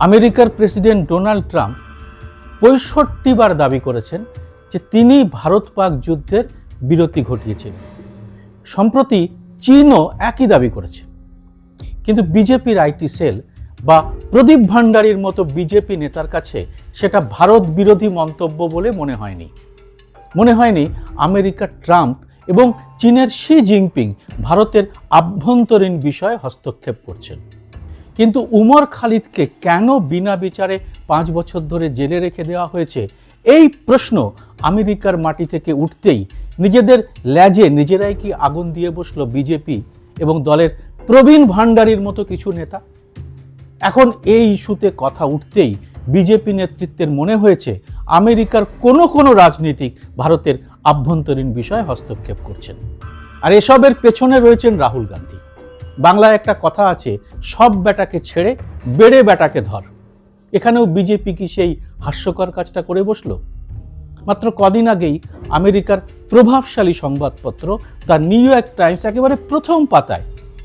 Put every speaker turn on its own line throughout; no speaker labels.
আমেরিকার president Donald Trump পঁয়ষট্টি বার দাবি করেছেন যে তিনি ভারত পাক যুদ্ধের বিরতি ঘটিয়েছিলেন সম্প্রতি চীনও একই দাবি করেছে। কিন্তু বিজেপির আইটি সেল বা প্রদীপ ভান্ডারীর মতো বিজেপি নেতার কাছে সেটা ভারত বিরোধী মন্তব্য বলে মনে হয়নি। মনে হয়নি আমেরিকার ট্রাম্প এবং চীনের শি জিনপিং ভারতের আভ্যন্তরীণ বিষয়ে হস্তক্ষেপ করছেন। কিন্তু উমর খালিদকে কেন বিনা বিচারে পাঁচ বছর ধরে জেলে রেখে দেওয়া হয়েছে? এই প্রশ্ন আমেরিকার মাটি থেকে উঠতেই নিজেদের ল্যাজে নিজেরাই কি আগুন দিয়ে বসল বিজেপি এবং দলের প্রবীণ ভান্ডারীর মতো কিছু নেতা? এখন এই ইস্যুতে কথা উঠতেই বিজেপি নেতৃত্বের মনে হয়েছে আমেরিকার কোনো কোনো রাজনীতিক ভারতের আভ্যন্তরীণ বিষয়ে হস্তক্ষেপ করছেন। আর এসবের পেছনে রয়েছেন রাহুল গান্ধী। বাংলায় একটা কথা আছে, সব বেটাকে ছেড়ে বেড়ে বেটাকে ধর। এখানেও বিজেপি কি সেই হাস্যকর কাজটা করে বসল? মাত্র কদিন আগেই আমেরিকার প্রভাবশালী সংবাদপত্র দ্য নিউ ইয়র্ক টাইমস একেবারে প্রথম পাতায়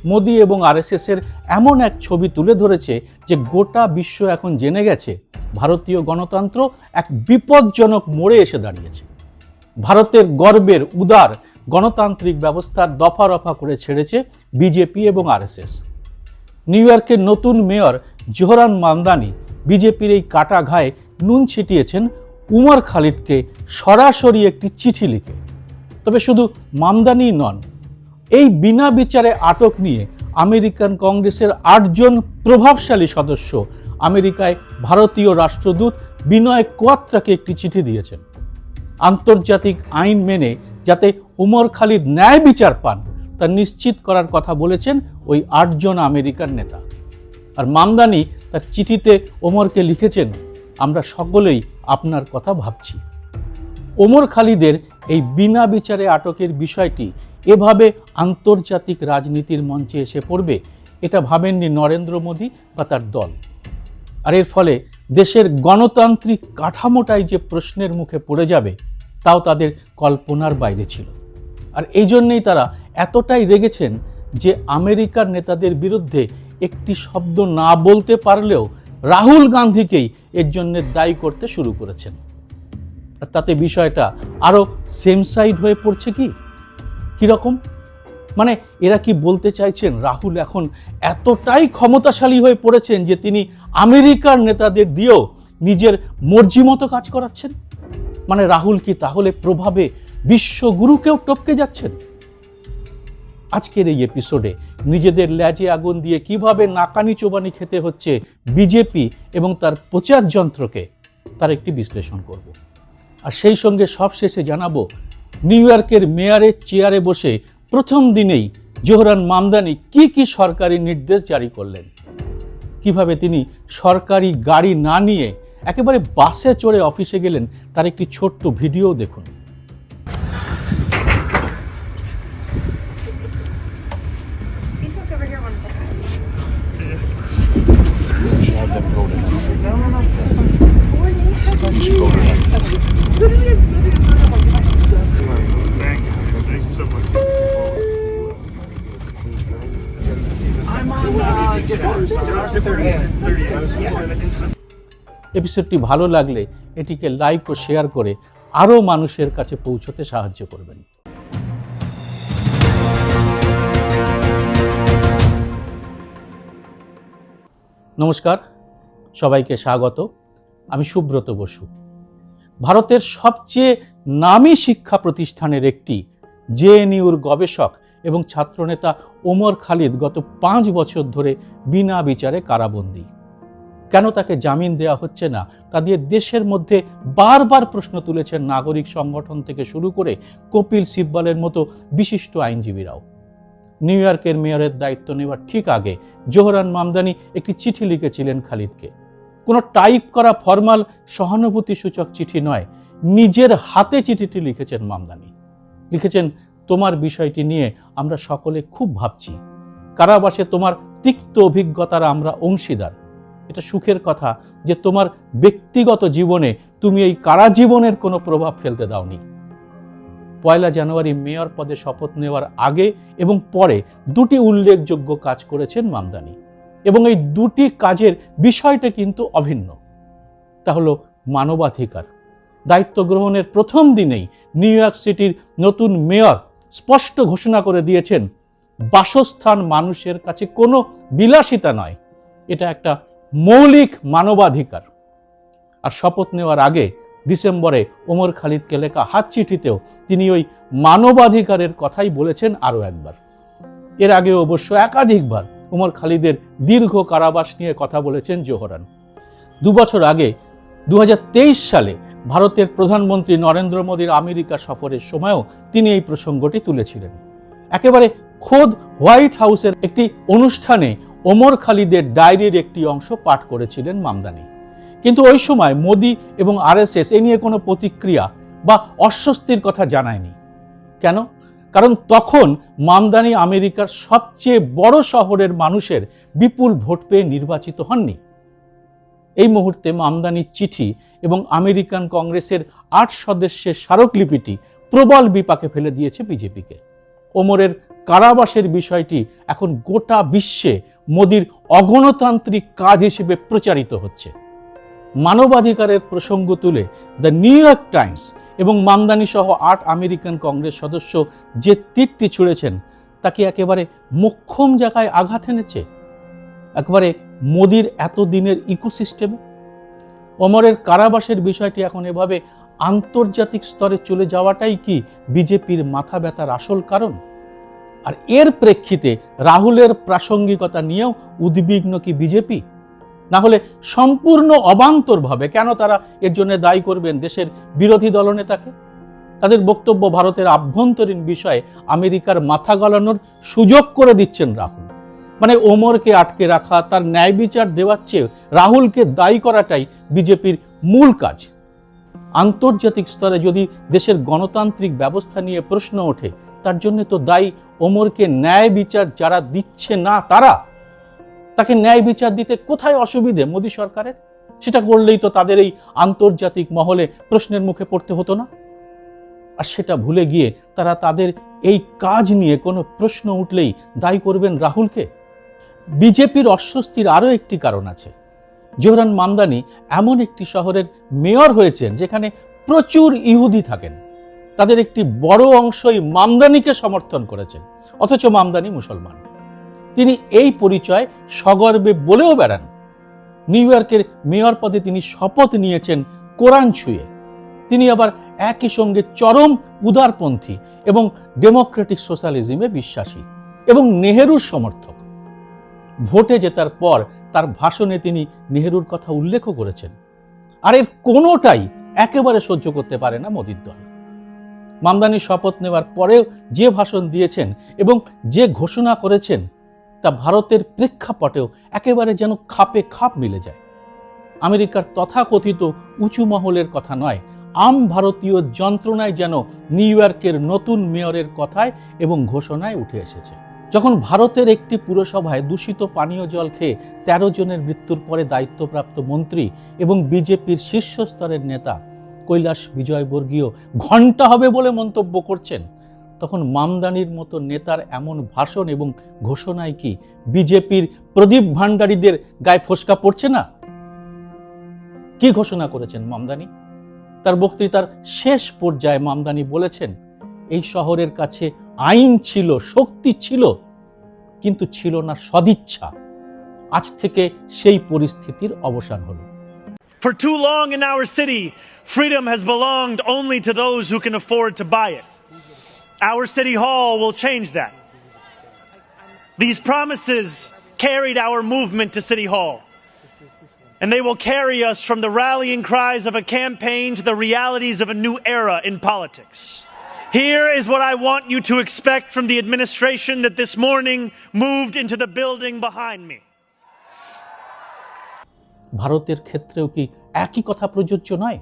মোদি এবং আরএসএস এর এমন এক ছবি তুলে ধরেছে যে গোটা বিশ্ব এখন জেনে গেছে, ভারতীয় গণতন্ত্র এক বিপজ্জনক মোড়ে এসে দাঁড়িয়েছে। ভারতের গর্বের উদার গণতান্ত্রিক ব্যবস্থার দফা রফা করে ছেড়েছে বিজেপি এবং আরএসএস। নিউ ইয়র্কের নতুন মেয়র জোহরান মামদানি বিজেপির এই কাটা ঘায়ে নুন ছিটিয়েছেন উমর খালিদকে সরাসরি একটি চিঠি লিখে। তবে শুধু মামদানি নন, এই বিনা বিচারে আটক নিয়ে আমেরিকান কংগ্রেসের আটজন প্রভাবশালী সদস্য আমেরিকায় ভারতীয় রাষ্ট্রদূত বিনয় কোয়াত্রাকে একটি চিঠি দিয়েছেন। আন্তর্জাতিক আইন মেনে যাতে উমর খালিদ ন্যায় বিচার পান, তা নিশ্চিত করার কথা বলেছেন ওই আটজন আমেরিকার নেতা। আর মামদানি তার চিঠিতে ওমরকে লিখেছেন, আমরা সকলেই আপনার কথা ভাবছি। ওমর খালিদের এই বিনা বিচারে আটকের বিষয়টি এভাবে আন্তর্জাতিক রাজনীতির মঞ্চে এসে পড়বে, এটা ভাবেননি নরেন্দ্র মোদী বা তার দল। আর এর ফলে দেশের গণতান্ত্রিক কাঠামোটাই যে প্রশ্নের মুখে পড়ে যাবে তাও তাদের কল্পনার বাইরে ছিল। আর এই জন্যেই তারা এতটাই রেগেছেন যে আমেরিকার নেতাদের বিরুদ্ধে একটি শব্দ না বলতে পারলেও রাহুল গান্ধীকেই এর জন্য দায়ী করতে শুরু করেছেন। আর তাতে বিষয়টা আরও সেম সাইড হয়ে পড়ছে কি? কীরকম? মানে এরা কি বলতে চাইছেন রাহুল এখন এতটাই ক্ষমতাশালী হয়ে পড়েছেন যে তিনি আমেরিকার নেতাদের দিয়েও নিজের মর্জি মতো কাজ করাচ্ছেন? মানে রাহুল কি তাহলে প্রভাবে বিশ্বগুরুকেও টপকে যাচ্ছেন? আজকের এই এপিসোডে নিজেদের ল্যাজে আগুন দিয়ে কীভাবে নাকানি চোবানি খেতে হচ্ছে বিজেপি এবং তার প্রচার যন্ত্রকে, তার একটি বিশ্লেষণ করব। আর সেই সঙ্গে সবশেষে জানাব, নিউ ইয়র্কের মেয়ারের চেয়ারে বসে প্রথম দিনেই জোহরান মামদানি কি কি সরকারি নির্দেশ জারি করলেন? কীভাবে তিনি সরকারি গাড়ি না নিয়ে একেবারে বাসে চড়ে অফিসে গেলেন তার একটি ছোট্ট ভিডিও দেখুন এপিসোডটি ভালো লাগলে এটিকে লাইক ও শেয়ার করে আরও মানুষের কাছে পৌঁছতে সাহায্য করবেন। নমস্কার, সবাইকে স্বাগত। আমি সুব্রত বসু। ভারতের সবচেয়ে নামী শিক্ষা প্রতিষ্ঠানের একটি জেএনইউর গবেষক এবং ছাত্রনেতা ওমর খালিদ গত পাঁচ বছর ধরে বিনা বিচারে কারাবন্দী। তাকে জামিন দেওয়া হচ্ছে না? তা দিয়ে দেশের মধ্যে বারবার প্রশ্ন তুলেছেন নাগরিক সংগঠন থেকে শুরু করে কপিল সিব্বালের মতো বিশিষ্ট আইনজীবীরাও। নিউ ইয়র্কের মেয়রের দায়িত্ব নেওয়ার ঠিক আগে জোহরান মামদানি একটি চিঠি লিখেছিলেন খালিদকে। কোনো টাইপ করা ফরমাল সহানুভূতি সূচক চিঠি নয়, নিজের হাতে চিঠিটি লিখেছেন মামদানি। লিখেছেন, তোমার বিষয়টি নিয়ে আমরা সকলে খুব ভাবছি। কারাবাসে তোমার তিক্ত অভিজ্ঞতার আমরা অংশীদার। এটা সুখের কথা যে তোমার ব্যক্তিগত জীবনে তুমি এই কারা জীবনের কোনো প্রভাব ফেলতে দাওনি। পয়লা জানুয়ারি মেয়র পদে শপথ নেওয়ার আগে এবং পরে দুটি উল্লেখযোগ্য কাজ করেছেন মামদানি এবং এই দুটি কাজের বিষয়টা কিন্তু অভিন্ন। তা হলো মানবাধিকার। দায়িত্ব গ্রহণের প্রথম দিনেই নিউ ইয়র্ক সিটির নতুন মেয়র স্পষ্ট ঘোষণা করে দিয়েছেন, বাসস্থান মানুষের কাছে কোনো বিলাসিতা নয়। এটা একটা মৌলিক মানবাধিকার। আর শপথ নেওয়ার আগে ডিসেম্বরে ওমর খালিদকে লেখা হাত চিঠিতেও তিনি ওই মানবাধিকারের কথাই বলেছেন আরও একবার। এর আগে অবশ্য একাধিকবার ওমর খালিদের দীর্ঘ কারাবাস নিয়ে কথা বলেছেন জোহরান। দুবছর আগে দু হাজার তেইশ সালে ভারতের প্রধানমন্ত্রী নরেন্দ্র মোদীর আমেরিকা সফরের সময়ও তিনি এই প্রসঙ্গটি তুলেছিলেন। একেবারে খোদ হোয়াইট হাউসের একটি অনুষ্ঠানে ওমর খালিদের ডায়েরির একটি অংশ পাঠ করেছিলেন মামদানি। কিন্তু ওই সময় মোদি এবং আরএসএস এ নিয়ে কোনো প্রতিক্রিয়া বা অস্বস্তির কথা জানায়নি। কেন? কারণ তখন মামদানি আমেরিকার সবচেয়ে বড় শহরের মানুষের বিপুল ভোট পেয়ে নির্বাচিত হননি। এই মুহূর্তে মামদানির চিঠি এবং আমেরিকান কংগ্রেসের আট সদস্যের স্মারকলিপিটি প্রবল বিপাকে ফেলে দিয়েছে বিজেপিকে। ওমরের কারাবাসের বিষয়টি এখন গোটা বিশ্বে মোদির অগণতান্ত্রিক কাজ হিসেবে প্রচারিত হচ্ছে। মানবাধিকারের প্রসঙ্গ তুলে দ্য নিউ ইয়র্ক টাইমস এবং মামদানি সহ আট আমেরিকান কংগ্রেস সদস্য যে তীরটি ছুঁড়েছেন তাকে একেবারে মোক্ষম জায়গায় আঘাত এনেছে? একবারে মোদির এতদিনের ইকোসিস্টেমে? ওমরের কারাবাসের বিষয়টি এখন এভাবে আন্তর্জাতিক স্তরে চলে যাওয়াটাই কি বিজেপির মাথা ব্যথার আসল কারণ? আর এর প্রেক্ষিতে রাহুলের প্রাসঙ্গিকতা নিয়েও উদ্বিগ্ন কি বিজেপি? না হলে সম্পূর্ণ অবান্তরভাবে কেন তারা এর জন্য দায়ী করবেন দেশের বিরোধী দলনেতাকে? তাদের বক্তব্য ভারতের আভ্যন্তরীণ বিষয়ে আমেরিকার মাথা গলানোর সুযোগ করে দিচ্ছেন রাহুল। মানে ওমরকে আটকে রাখা, তার ন্যায় বিচার দেওয়ার চেয়ে রাহুলকে দায়ী করাটাই বিজেপির মূল কাজ। আন্তর্জাতিক স্তরে যদি দেশের গণতান্ত্রিক ব্যবস্থা নিয়ে প্রশ্ন ওঠে তার জন্য তো দায়ী ওমরকে ন্যায় বিচার যারা দিচ্ছে না তারা, তাকে ন্যায় বিচার দিতে কোথায় অসুবিধে মোদী সরকারের? সেটা করলেই তো তাদের এই আন্তর্জাতিক মহলে প্রশ্নের মুখে পড়তে হতো না। আর সেটা ভুলে গিয়ে তারা তাদের এই কাজ নিয়ে কোনো প্রশ্ন উঠলেই দায়ী করবেন রাহুলকে? বিজেপির অস্বস্তির আরও একটি কারণ আছে। জোহরান মামদানি এমন একটি শহরের মেয়র হয়েছেন যেখানে প্রচুর ইহুদি থাকেন। তাদের একটি বড় অংশই মামদানিকে সমর্থন করেছেন, অথচ মামদানি মুসলমান। তিনি এই পরিচয় সগর্বে বলেও বেড়ান। নিউ ইয়র্কের মেয়র পদে তিনি শপথ নিয়েছেন কোরআন ছুঁয়ে। তিনি আবার একই সঙ্গে চরম উদারপন্থী এবং ডেমোক্রেটিক সোশ্যালিজমে বিশ্বাসী এবং নেহেরুর সমর্থক। ভোটে জেতার পর তার ভাষণে তিনি নেহেরুর কথা উল্লেখও করেছেন। আর এর কোনোটাই একেবারে সহ্য করতে পারে না মোদির দল। মামদানি শপথ নেওয়ার পরেও যে ভাষণ দিয়েছেন এবং যে ঘোষণা করেছেন, তা ভারতের প্রেক্ষাপটেও একেবারে যেন খাপে খাপ মিলে যায়। আমেরিকার তথাকথিত উঁচু মহলের কথা নয়, আম ভারতীয় যন্ত্রণায় যেন নিউ ইয়র্কের নতুন মেয়রের কথায় এবং ঘোষণায় উঠে এসেছে। যখন ভারতের একটি পুরসভায় দূষিত পানীয় জল খেয়ে তেরো জনের মৃত্যুর পরে দায়িত্বপ্রাপ্ত মন্ত্রী এবং বিজেপির শীর্ষস্তরের নেতা কৈলাস বিজয়বর্গীয় ঘণ্টা হবে বলে মন্তব্য করছেন তখন মামদানির মতো নেতার এমন ভাষণ এবং ঘোষণায় কি বিজেপির প্রদীপ ভান্ডারীদের গায়ে ফসকা পড়ছে না? কি ঘোষণা করেছেন মামদানি? তার বক্তৃতার শেষ পর্যায়ে মামদানি বলেছেন এই শহরের কাছে আইন ছিল শক্তি ছিল কিন্তু ছিল না সদিচ্ছা। আজ থেকে সেই পরিস্থিতির অবসান হলো।
For too long in our city, freedom has belonged only to those who can afford to buy it. Our city hall will change that. These promises carried our movement to City Hall. And they will carry us from the rallying cries of a campaign to the realities of a new era in politics. Here is what I want you to expect from the administration that this morning moved into the building behind me.
ভারতের ক্ষেত্রেও কি একই কথা প্রযোজ্য নয়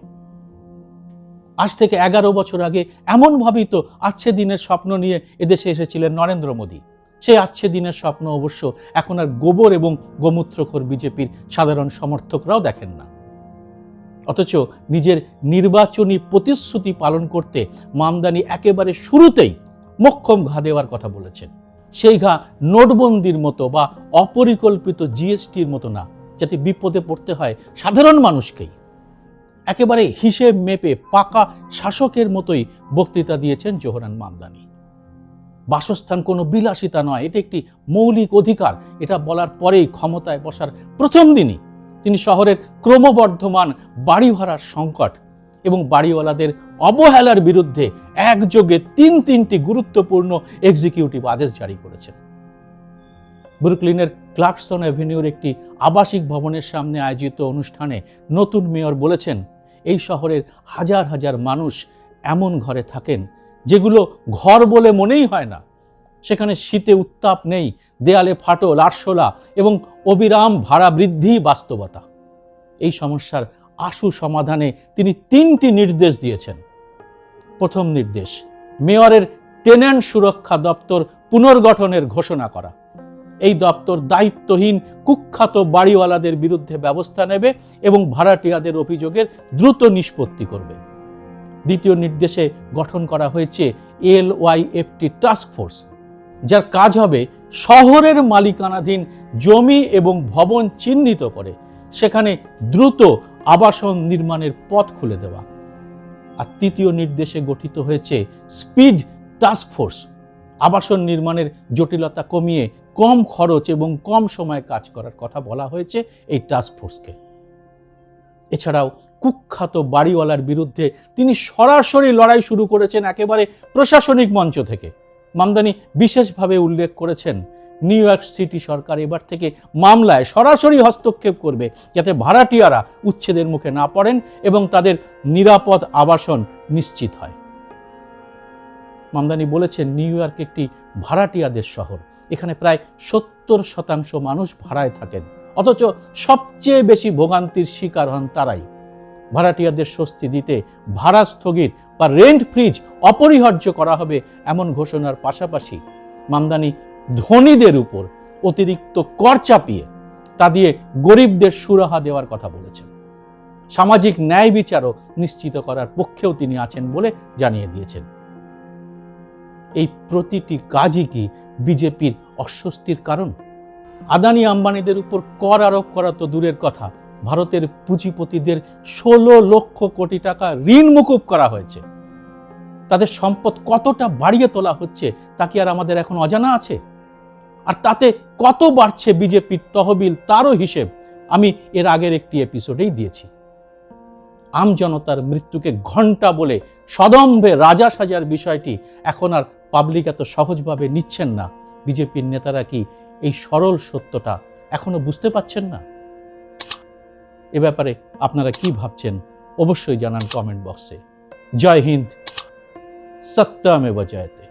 আজ থেকে এগারো বছর আগে এমনভাবেই তো আচ্ছে দিনের স্বপ্ন নিয়ে এদেশে এসেছিলেন নরেন্দ্র মোদী। সেই আচ্ছে দিনের স্বপ্ন অবশ্য এখন আর গোবর এবং গোমূত্রখোর বিজেপির সাধারণ সমর্থকরাও দেখেন না। অথচ নিজের নির্বাচনী প্রতিশ্রুতি পালন করতে মামদানি একেবারে শুরুতেই মক্ষম ঘা দেওয়ার কথা বলেছেন। সেই ঘা নোটবন্দির মতো বা অপরিকল্পিত জিএসটির মতো না, যাতে বিপদে পড়তে হয় সাধারণ মানুষকেই। একেবারে হিসেব মেপে পাকা শাসকের মতোই বক্তৃতা দিয়েছেন জোহরান মামদানি। বাসস্থান কোনো বিলাসিতা নয়, এটা একটি মৌলিক অধিকার। এটা বলার পরেই ক্ষমতায় বসার প্রথম দিনই তিনি শহরের ক্রমবর্ধমান বাড়ি ভাড়ার সংকট এবং বাড়িওয়ালাদের অবহেলার বিরুদ্ধে একযোগে তিন তিনটি গুরুত্বপূর্ণ এক্সিকিউটিভ আদেশ জারি করেছেন। ব্রুকলিনের ক্লার্কসন অ্যাভিনিউর একটি আবাসিক ভবনের সামনে আয়োজিত অনুষ্ঠানে নতুন মেয়র বলেছেন এই শহরের হাজার হাজার মানুষ এমন ঘরে থাকেন যেগুলো ঘর বলে মনেই হয় না। সেখানে শীতে উত্তাপ নেই, দেয়ালে ফাটল, আরশোলা এবং অবিরাম ভাড়া বৃদ্ধি বাস্তবতা। এই সমস্যার আশু সমাধানে তিনি তিনটি নির্দেশ দিয়েছেন। প্রথম নির্দেশ, মেয়রের টেন্যান্ট সুরক্ষা দপ্তর পুনর্গঠনের ঘোষণা করা। এই দপ্তর দায়িত্বহীন কুখ্যাত বাড়িওয়ালাদের বিরুদ্ধে ব্যবস্থা নেবে এবং ভাড়াটিয়াদের অভিযোগের দ্রুত নিষ্পত্তি করবে। দ্বিতীয় নির্দেশে গঠন করা হয়েছে L Y FT task force, যার কাজ হবে শহরের মালিকানাধীন জমি এবং ভবন চিহ্নিত করে, সেখানে দ্রুত আবাসন নির্মাণের পথ খুলে দেওয়া। আর তৃতীয় নির্দেশে গঠিত হয়েছে স্পিড টাস্ক ফোর্স, আবাসন নির্মাণের জটিলতা কমিয়ে কম খরচ এবং কম সময়ে কাজ করার কথা বলা হয়েছে এই টাস্ক ফোর্সকে এছাড়াও কুখ্যাত বাড়িওয়ালার বিরুদ্ধে তিনি সরাসরি লড়াই শুরু করেছেন একেবারে প্রশাসনিক মঞ্চ থেকে। মামদানি বিশেষভাবে উল্লেখ করেছেন, নিউ ইয়র্ক সিটি সরকার এবার থেকে মামলায় সরাসরি হস্তক্ষেপ করবে যাতে ভাড়াটিয়ারা উচ্ছেদের মুখে না পড়েন এবং তাদের নিরাপদ আবাসন নিশ্চিত হয়। মামদানি বলেছেন, নিউ ইয়র্ক একটি ভাড়াটিয়াদের শহর। এখানে প্রায় সত্তর শতাংশ মানুষ ভাড়ায় থাকেন। অথচ সবচেয়ে বেশি ভোগান্তির শিকার হন তারাই। ভাড়াটিয়াদের স্বস্তি দিতে ভাড়া স্থগিত বা রেন্ট ফ্রিজ অপরিহার্য করা হবে এমন ঘোষণার পাশাপাশি মামদানি ধনীদের উপর অতিরিক্ত কর চাপিয়ে তা দিয়ে গরিবদের সুরাহা দেওয়ার কথা বলেছেন। সামাজিক ন্যায় বিচারও নিশ্চিত করার পক্ষেও তিনি আছেন বলে জানিয়ে দিয়েছেন। এই প্রতিটি কাজই কি বিজেপির অস্বস্তির কারণ? আদানি আম্বানিদের উপর কর আরোপ করা তো দূরের কথা। ভারতের পুঁজিপতিদের ষোলো লক্ষ কোটি টাকা ঋণ মুকুব করা হয়েছে। তাদের সম্পদ কতটা বাড়িয়ে তোলা হচ্ছে তা কি আর আমাদের এখন অজানা আছে? আর তাতে কত বাড়ছে বিজেপির তহবিল তারও হিসেব আমি এর আগের একটি এপিসোডেই দিয়েছি। আমজনতার মৃত্যুকে ঘণ্টা বলে সদম্ভে রাজা সাজার বিষয়টি এখন আর পাবলিক এত সহজভাবে নিচ্ছেন না। বিজেপির নেতারা কি এই সরল সত্যটা এখনও বুঝতে পাচ্ছেন না? এ ব্যাপারে আপনারা কি ভাবছেন অবশ্যই জানান কমেন্ট বক্সে। জয় হিন্দ। সত্যমে জয়তে।